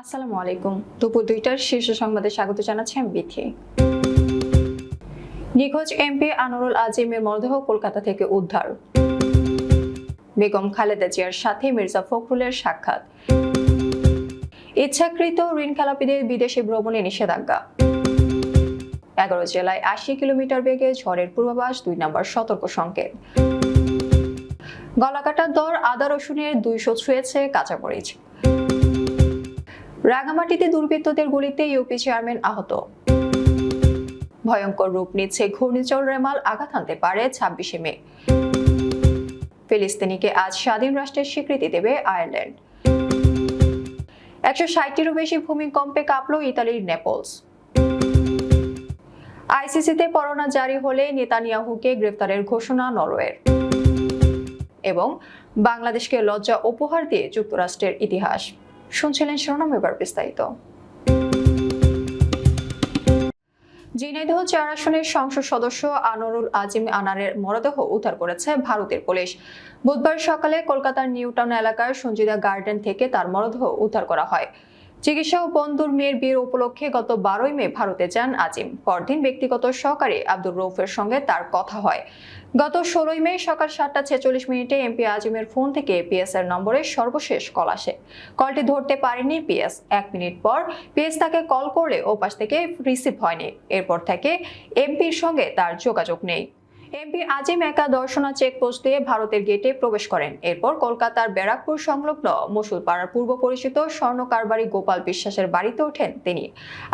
আসসালামু আলাইকুম। দুপুর দুইটার শীর্ষ সংবাদে স্বাগত জানাচ্ছি আমি বিথি। নিখোঁজ এমপি আনোয়ারুল আজিমের মরদেহ কলকাতা থেকে উদ্ধার। বেগম খালেদা জিয়ার সাথে মির্জা ফখরুলের সাক্ষাৎ। ইচ্ছাকৃত ঋণ খেলাপিদের বিদেশে ভ্রমণে নিষেধাজ্ঞা। এগারো জেলায় আশি কিলোমিটার বেগে ঝড়ের পূর্বাভাস, দুই নম্বর সতর্ক সংকেত। গলাকাটার দর আদা রসুনের দুইশো ছুঁয়েছে কাঁচামরিচ। রাঙামাটিতে দুর্বৃত্তদের গুলিতে ইউপি চেয়ারম্যান আহত। ভয়ঙ্কর রূপ নিচ্ছে ঘূর্ণিঝড় রেমাল, আঘাত হানতে পারে ছাব্বিশে মে। ফিলিস্তিনিকে আজ স্বাধীন রাষ্ট্রের স্বীকৃতি দেবে আয়ারল্যান্ড। একশো ষাটটিরও বেশি ভূমিকম্পে কাঁপল ইতালির নেপলস। আইসিসিতে পরোনা জারি হলে নেতানিয়াহুকে গ্রেফতারের ঘোষণা নরওয়ের। এবং বাংলাদেশকে লজ্জা উপহার দিয়ে যুক্তরাষ্ট্রের ইতিহাস। শুনছিলেন শিরোনাম এবার বিস্তারিত। ঝিনাইদহ চার আসনের সংসদ সদস্য আনোরুল আজিম আনারের মরদেহ উদ্ধার করেছে ভারতের পুলিশ। বুধবার সকালে কলকাতার নিউটাউন এলাকার সঞ্জিদা গার্ডেন থেকে তার মরদেহ উদ্ধার করা হয়। চিকিৎসা ও বন্ধুর মেয়ের বিয়ের উপলক্ষে গত বারোই মে ভারতে যান আজিম। পরদিন ব্যক্তিগত সহকারী আব্দুর রৌফের সঙ্গে তার কথা হয়। গত ষোলোই মে সকাল সাতটা ছেচল্লিশ মিনিটে এমপি আজিমের ফোন থেকে পিএস এর নম্বরে সর্বশেষ কল আসে। কলটি ধরতে পারেনি পিএস। এক মিনিট পর পিএস তাকে কল করলে ওপাশ থেকে রিসিভ হয়নি। এরপর থেকে এমপির সঙ্গে তার যোগাযোগ নেই। এমপি আজিম একা দর্শনা চেকপোস্ট দিয়ে ভারতের গেটে প্রবেশ করেন। এরপর কলকাতার ব্যারাকপুর সংলগ্ন মসুলপাড়ার পূর্ব পরিচিত স্বর্ণ কারবারি গোপাল বিশ্বাসের বাড়িতে ওঠেন তিনি।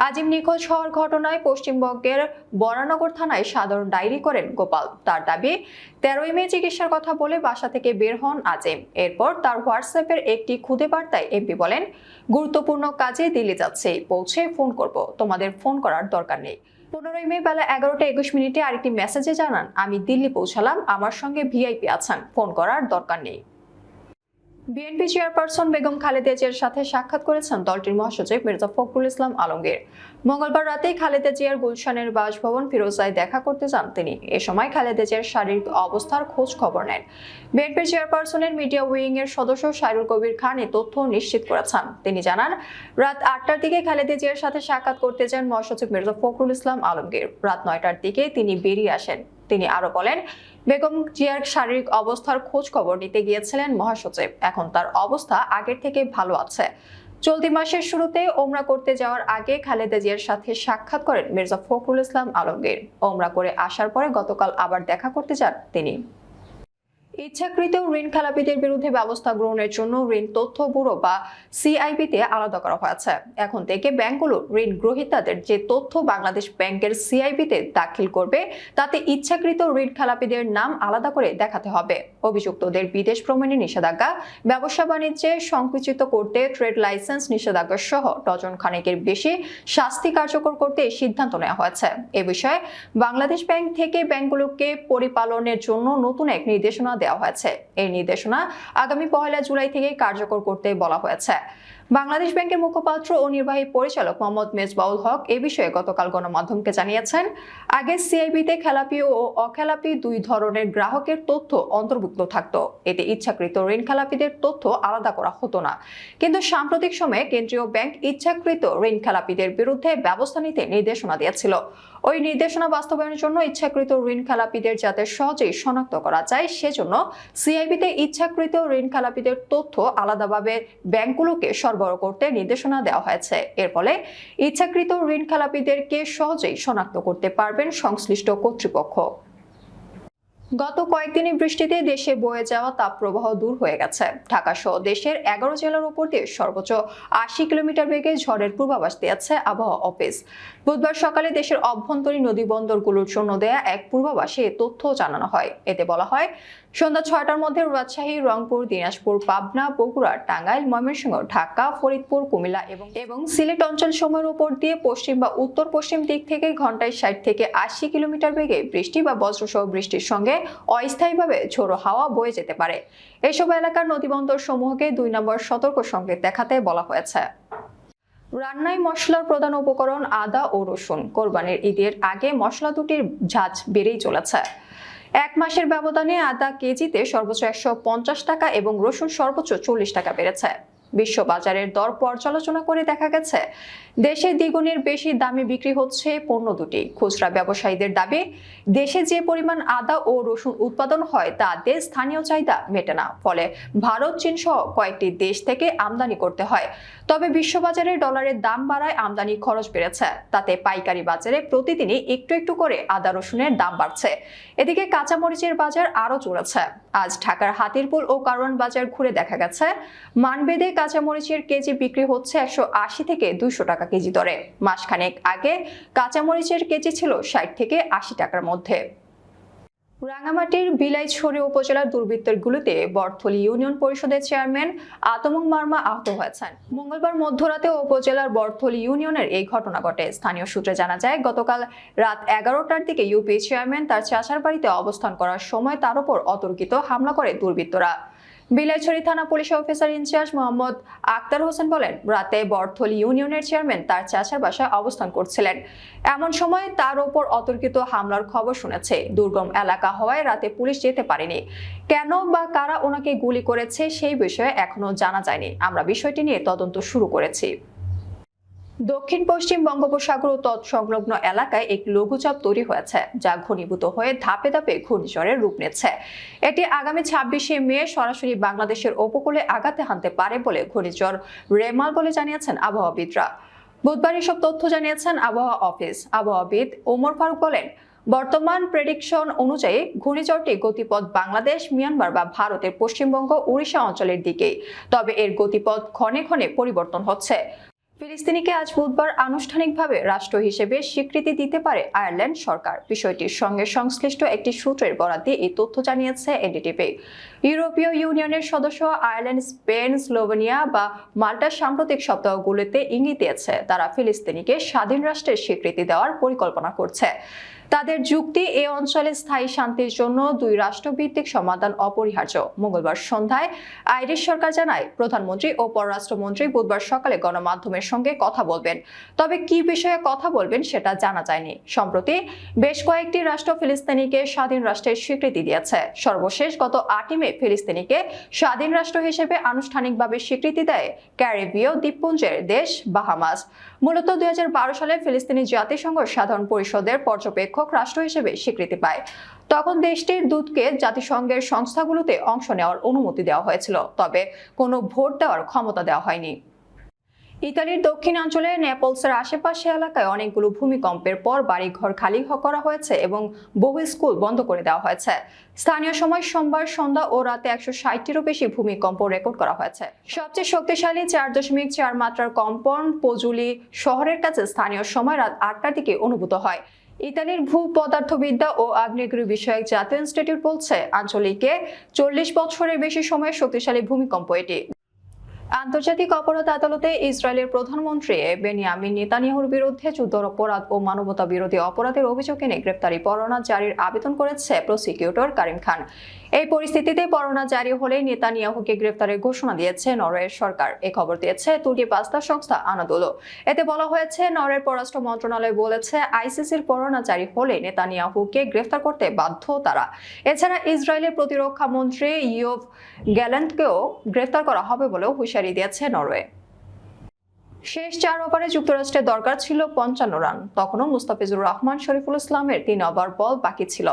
আজিম নিখোঁজ হওয়ার ঘটনায় পশ্চিমবঙ্গের বরানগর থানায় সাধারণ ডায়েরি করেন গোপাল। তার দাবি, তেরোই মে চিকিৎসার কথা বলে বাসা থেকে বের হন আজিম। এরপর তার হোয়াটসঅ্যাপের একটি খুদে বার্তায় এমপি বলেন, গুরুত্বপূর্ণ কাজে দিল্লি যাচ্ছে, পৌঁছে ফোন করব। তোমাদের ফোন করার দরকার নেই। পনেরোই মে বেলা এগারোটা একুশ মিনিটে আরেকটি মেসেজে জানান, আমি দিল্লি পৌঁছালাম, আমার সঙ্গে ভিআইপি আছেন, ফোন করার দরকার নেই। বিএনপি চেয়ারপারসন বেগম খালেদা জিয়ার সাথে সাক্ষাৎ করেছেন দলটির মহাসচিব মির্জা ফখরুল ইসলাম আলমগীর। মঙ্গলবার রাতে খালেদা জিয়ার গুলশানের বাসভবন ফিরোজায় দেখা করতে যান তিনি। এ সময় খালেদা জিয়ার শারীরিক অবস্থার খোঁজ খবর নেন বিএনপি চেয়ারপারসনের মিডিয়া উইং এর সদস্য সাইরুল কবির খান এ তথ্য নিশ্চিত করেছেন। তিনি জানান, রাত আটটার দিকে খালেদা জিয়ার সাথে সাক্ষাৎ করতে যান মহাসচিব মির্জা ফখরুল ইসলাম আলমগীর। রাত নয়টার দিকে তিনি বেরিয়ে আসেন। তিনি আরও বলেন, বেগম জিয়ার শারীরিক অবস্থার খোঁজ খবর নিতে গিয়েছিলেন মহাসচিব। এখন তার অবস্থা আগের থেকে ভালো আছে। চলতি মাসের শুরুতে ওমরা করতে যাওয়ার আগে খালেদা জিয়ার সাথে সাক্ষাৎ করেন মির্জা ফখরুল ইসলাম আলমগীর। ওমরা করে আসার পরে গতকাল আবার দেখা করতে যান তিনি। ইচ্ছাকৃত ঋণ খেলাপিদের বিরুদ্ধে ব্যবস্থা গ্রহণের জন্য ঋণ তথ্য ব্যুরো বা সিআইবিতে আলাদা করা হয়েছে। এখন থেকে ব্যাংকগুলো ঋণ গ্রহীতাদের যে তথ্য বাংলাদেশ ব্যাংকের সিআইবিতে দাখিল করবে, তাতে ইচ্ছাকৃত ঋণ খেলাপিদের নাম আলাদা করে দেখাতে হবে। অভিযুক্তদের বিদেশ ভ্রমণে নিষেধাজ্ঞা, ব্যবসা বাণিজ্যে সংকুচিত করতে ট্রেড লাইসেন্স নিষেধাজ্ঞা সহ ডজন খানেকের বেশি শাস্তি কার্যকর করতে সিদ্ধান্ত নেওয়া হয়েছে। এ বিষয়ে বাংলাদেশ ব্যাংক থেকে ব্যাংকগুলোকে পরিপালনের জন্য নতুন এক নির্দেশনা দেওয়া হয়েছে। এই নির্দেশনা আগামী পয়লা জুলাই থেকে কার্যকর করতে বলা হয়েছে। বাংলাদেশ ব্যাংকের মুখপাত্র ও নির্বাহী পরিচালক মোহাম্মদ মেজবাউল হক এ বিষয়ে গতকাল গণমাধ্যমকে জানিয়েছেন, আগে সিআইবিতে খেলাপি ও অখেলাপি দুই ধরনের গ্রাহকের তথ্য অন্তর্ভুক্ত থাকত। এতে ইচ্ছাকৃত ঋণ খেলাপিদের তথ্য আলাদা করা হতো না। কিন্তু সাম্প্রতিক সময়ে কেন্দ্রীয় ব্যাংক ইচ্ছাকৃত ঋণ খেলাপিদের বিরুদ্ধে ব্যবস্থা নিতে নির্দেশনা দিয়েছিল। ওই নির্দেশনা বাস্তবায়নের জন্য ইচ্ছাকৃত ঋণ খেলাপিদের যাতে সহজেই শনাক্ত করা যায়, সেজন্য সিআইবিতে ইচ্ছাকৃত ঋণ খেলাপিদের তথ্য আলাদাভাবে ব্যাংকগুলোকে সরবরাহ করতে নির্দেশনা দেওয়া হয়েছে। এর ফলে ইচ্ছাকৃত ঋণ খেলাপিদেরকে সহজেই শনাক্ত করতে পারবেন সংশ্লিষ্ট কর্তৃপক্ষ। গত কয়েকদিনের বৃষ্টিতে দেশে বয়ে যাওয়া তাপপ্রবাহ দূর হয়ে গেছে। ঢাকা সহ দেশের এগারো জেলার উপর দিয়ে সর্বোচ্চ আশি কিলোমিটার বেগে ঝড়ের পূর্বাভাস দিয়েছে আবহাওয়া অফিস। বুধবার সকালে দেশের অভ্যন্তরীণ নদী বন্দরগুলোর জন্য দেয়া এক পূর্বাভাসে তথ্য জানানো হয়। এতে বলা হয় সন্ধ্যা ছয়টার মধ্যে রাজশাহী, রংপুর, দিনাজপুর, পাবনা, বগুড়া, টাঙ্গাইল, ময়মনসিংহ, ঢাকা, ফরিদপুর, কুমিল্লা এবং এবং সিলেট অঞ্চল সময়ের উপর দিয়ে পশ্চিম বা উত্তর পশ্চিম দিক থেকে ঘন্টায় ষাট থেকে আশি কিলোমিটার বেগে বৃষ্টি বা বজ্রসহ বৃষ্টির সঙ্গে অস্থায়ীভাবে ঝোড়ো হাওয়া বয়ে যেতে পারে। এসব এলাকার নদীবন্দর সমূহকে দুই নম্বর সতর্ক সংকেত দেখাতে বলা হয়েছে। রান্নায় মশলার প্রধান উপকরণ আদা ও রসুন। কোরবানির ঈদের আগে মশলা দুটির ঝাঁজ বেড়েই চলেছে। এক মাসের ব্যবধানে আদা কেজিতে সর্বোচ্চ একশো পঞ্চাশ টাকা এবং রসুন সর্বোচ্চ চল্লিশ টাকা বেড়েছে। বিশ্ববাজারের দর পর্যালোচনা করে দেখা গেছে। দেশে দ্বিগুণের বেশি দামে বিক্রি হচ্ছে পণ্য দুটি। খুচরা ব্যবসায়ীদের দাবি, দেশে যে পরিমাণ আদা ও রসুন উৎপাদন হয় তা দেশ স্থানীয় চাহিদা মেটে না। ফলে ভারত, চীন সহ কয়েকটি দেশ থেকে আমদানি করতে হয়। তবে বিশ্ববাজারে ডলারের দাম বাড়ায় আমদানি খরচ বেড়েছে। তাতে পাইকারি বাজারে প্রতিদিনই একটু একটু করে আদা, রসুনের দাম বাড়ছে। এদিকে কাঁচামরিচের বাজার আরও চড়েছে। আজ ঢাকার হাতিরপুল ও কারওয়ান বাজার ঘুরে দেখা গেছে। মানবেদে কাঁচামরিচের কেজি বিক্রি হচ্ছে একশো আশি থেকে দুইশো টাকা কেজি দরে। মাসখানেক আগে কাঁচামরিচের কেজি ছিল ষাট থেকে আশি টাকার মধ্যে। রাঙামাটির বিলাইছড়ি উপজেলার দুর্বৃত্তের গুলিতে বরথলি ইউনিয়ন পরিষদের চেয়ারম্যান আতমং মার্মা আহত হয়েছেন। মঙ্গলবার মধ্যরাতে উপজেলার বরথলি ইউনিয়নের এই ঘটনা ঘটে। স্থানীয় সূত্রে জানা যায়, গতকাল রাত এগারোটার দিকে ইউপি চেয়ারম্যান তার চাচার বাড়িতে অবস্থান করার সময় তার উপর অতর্কিত হামলা করে দুর্বৃত্তরা। বিলাইছড়ি থানা police officer in charge Mohammad Akhtar Hossain বলেন, রাতে বরথলি ইউনিয়নের চেয়ারম্যান তার চাচার বাসায় অবস্থান করছিলেন। এমন সময় তার ওপর অতর্কিত হামলার খবর শুনেছে। দুর্গম এলাকা হওয়ায় রাতে পুলিশ যেতে পারেনি। কেন বা কারা ওনাকে গুলি করেছে সেই বিষয়ে এখনও জানা যায়নি। আমরা বিষয়টি নিয়ে তদন্ত শুরু করেছি। দক্ষিণ, পশ্চিম বঙ্গোপসাগর ও তৎসংলগ্ন এলাকায় এক লঘুচাপ তৈরি হয়েছে, যা ঘনীভূত হয়ে ধাপে ধাপে ঘূর্ণিঝড়ের রূপ নিচ্ছে। এটি আগামী ছাব্বিশে মে সরাসরি বাংলাদেশের উপকূলে আঘাতে হানতে পারে বলে ঘূর্ণিঝড় রেমাল বলে জানিয়েছেন আবহাওয়াবিদরা। বুধবার এসব তথ্য জানিয়েছেন আবহাওয়া অফিস। আবহাওয়াবিদ ওমর ফারুক বলেন, বর্তমান প্রেডিকশন অনুযায়ী ঘূর্ণিঝড়টি গতিপথ বাংলাদেশ, মিয়ানমার বা ভারতের পশ্চিমবঙ্গ উড়িষ্যা অঞ্চলের দিকে তবে এর গতিপথ ক্ষণে ক্ষণে পরিবর্তন হচ্ছে। ফিলিস্তিনিকে আজ বুধবার আনুষ্ঠানিকভাবে রাষ্ট্র হিসেবে স্বীকৃতি দিতে পারে আয়ারল্যান্ড সরকার। বিষয়টির সঙ্গে সংশ্লিষ্ট একটি সূত্রের বরাদ্দ এই তথ্য জানিয়েছে এনডিটিভি। ইউরোপীয় ইউনিয়নের সদস্য আয়ারল্যান্ড, স্পেন, স্লোভেনিয়া বা মাল্টার সাম্প্রতিক সপ্তাহগুলিতে ইঙ্গিত দিয়েছে, তারা ফিলিস্তিনিকে স্বাধীন রাষ্ট্রের স্বীকৃতি দেওয়ার পরিকল্পনা করছে। তাদের যুক্তি এ অঞ্চলে স্থায়ী শান্তির জন্য দুই রাষ্ট্রভিত্তিক সমাধান অপরিহার্য। মঙ্গলবার সন্ধ্যায় আইরিশ সরকার জানায়, প্রধানমন্ত্রী ও পররাষ্ট্রমন্ত্রী বুধবার সকালে গণমাধ্যমের সঙ্গে কথা বলবেন। তবে কি বিষয়ে কথা বলবেন সেটা জানা যায়নি। সম্প্রতি বেশ কয়েকটি রাষ্ট্র ফিলিস্তিনিকে স্বাধীন রাষ্ট্রের স্বীকৃতি দিয়েছে। সর্বশেষ গত আটই মে ফিলিস্তিনিকে স্বাধীন রাষ্ট্র হিসেবে আনুষ্ঠানিকভাবে স্বীকৃতি দেয় ক্যারিবীয় দ্বীপপুঞ্জের দেশ বাহামাস। মূলত দুই হাজার বারো সালে ফিলিস্তিনি জাতিসংঘ সাধারণ পরিষদের পর্যবেক্ষক রাষ্ট্র হিসেবে স্বীকৃতি পায়। তখন দেশটির দূতকে জাতিসংঘের সংস্থাগুলোতে অংশ নেওয়ার অনুমতি দেওয়া হয়েছিল, তবে কোনো ভোট দেওয়ার ক্ষমতা দেওয়া হয়নি। ইতালির দক্ষিণাঞ্চলে নেপলসের আশেপাশে এলাকায় অনেকগুলো ভূমিকম্পের পর বাড়িঘর খালি করা হয়েছে এবং বহু স্কুল বন্ধ করে দেওয়া হয়েছে। স্থানীয় সময় সোমবার সন্ধ্যা ও রাতে একশো ষাটটিরও বেশি ভূমিকম্প রেকর্ড করা হয়েছে। সবচেয়ে শক্তিশালী চার দশমিক চার মাত্রার কম্পন পজুলি শহরের কাছে স্থানীয় সময় রাত আটটার দিকে অনুভূত হয়। ইতালির ভূ পদার্থবিদ্যা ও আগ্নেয়গিরি বিষয়ক জাতীয় ইনস্টিটিউট বলছে, আঞ্চলিকে চল্লিশ বছরের বেশি সময়ের শক্তিশালী ভূমিকম্প এটি। আন্তর্জাতিক অপরাধ আদালতে ইসরায়েলের প্রধানমন্ত্রী বেনিয়ামিন নেতানিয়াহুর বিরুদ্ধে যুদ্ধ অপরাধ ও মানবতা বিরোধী অপরাধের অভিযোগ এনে গ্রেপ্তারি পরোয়ানা জারির আবেদন করেছে প্রসিকিউটর কারিম খান। এই পরিস্থিতিতে পরোয়ানা জারি হলে নেতানিয়াহুকে গ্রেফতারের ঘোষণা দিয়েছে নরওয়ের সরকার। এ খবর দিয়েছে তুর্কি বার্তা সংস্থা আনাদোলো। এতে বলা হয়েছে, নরওয়ের পররাষ্ট্র মন্ত্রণালয় বলেছে আইসিসির পরোয়ানা জারি হলে নেতানিয়াহুকে গ্রেফতার করতে বাধ্য তারা। এছাড়া ইসরায়েলের প্রতিরক্ষা মন্ত্রী ইয়োভ গ্যালেন্টকেও গ্রেফতার করা হবে বলেও হুঁশিয়ারি দিয়েছে নরওয়ে। শেষ চার ওভারে যুক্তরাষ্ট্রের দরকার ছিল পঞ্চান্ন রান। তখনও মুস্তাফিজুর রহমান, শরীফুল ইসলামের তিন ওভার বল বাকি ছিল।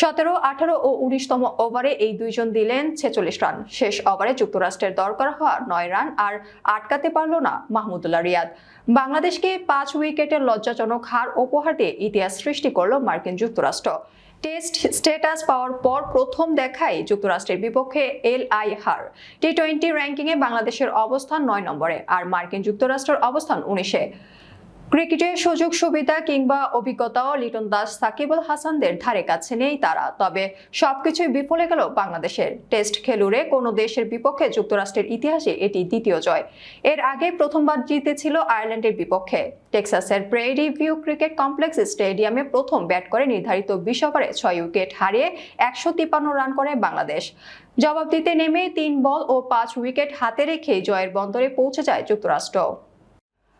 সতেরো, আঠারো ও উনিশতম ওভারে এই দুইজন দিলেন ছেচল্লিশ রান। শেষ ওভারে যুক্তরাষ্ট্রের দরকার হওয়া নয় রান আর আটকাতে পারল না মাহমুদুল্লাহ রিয়াদ। বাংলাদেশকে পাঁচ উইকেটের লজ্জাজনক হার উপহার দিয়ে ইতিহাস সৃষ্টি করল মার্কিন যুক্তরাষ্ট্র। টেস্ট স্ট্যাটাস পাওয়ার পর প্রথম দেখায় যুক্তরাষ্ট্রের বিপক্ষে L I her. T twenty র্যাঙ্কিংয়ে বাংলাদেশের অবস্থান নয় নম্বরে আর মার্কিন যুক্তরাষ্ট্রের অবস্থান উনিশে। ক্রিকেটের সুযোগ সুবিধা কিংবা অভিজ্ঞতাও লিটন দাস সাকিবুল হাসানদের ধারে কাছে নেই তারা। তবে সবকিছুই বিফলে গেল বাংলাদেশের। টেস্ট খেলুড়ে কোনো দেশের বিপক্ষে যুক্তরাষ্ট্রের ইতিহাসে এটি দ্বিতীয় জয়। এর আগে প্রথমবার জিতেছিল আয়ারল্যান্ডের বিপক্ষে। টেক্সাসের প্রেরি ভিউ ক্রিকেট কমপ্লেক্স স্টেডিয়ামে প্রথম ব্যাট করে নির্ধারিত বিশ ছয় উইকেট হারিয়ে একশো তিপ্পান্ন রান করে বাংলাদেশ। জবাব দিতে নেমে তিন বল ও পাঁচ উইকেট হাতে রেখে জয়ের বন্দরে পৌঁছে যায় যুক্তরাষ্ট্র।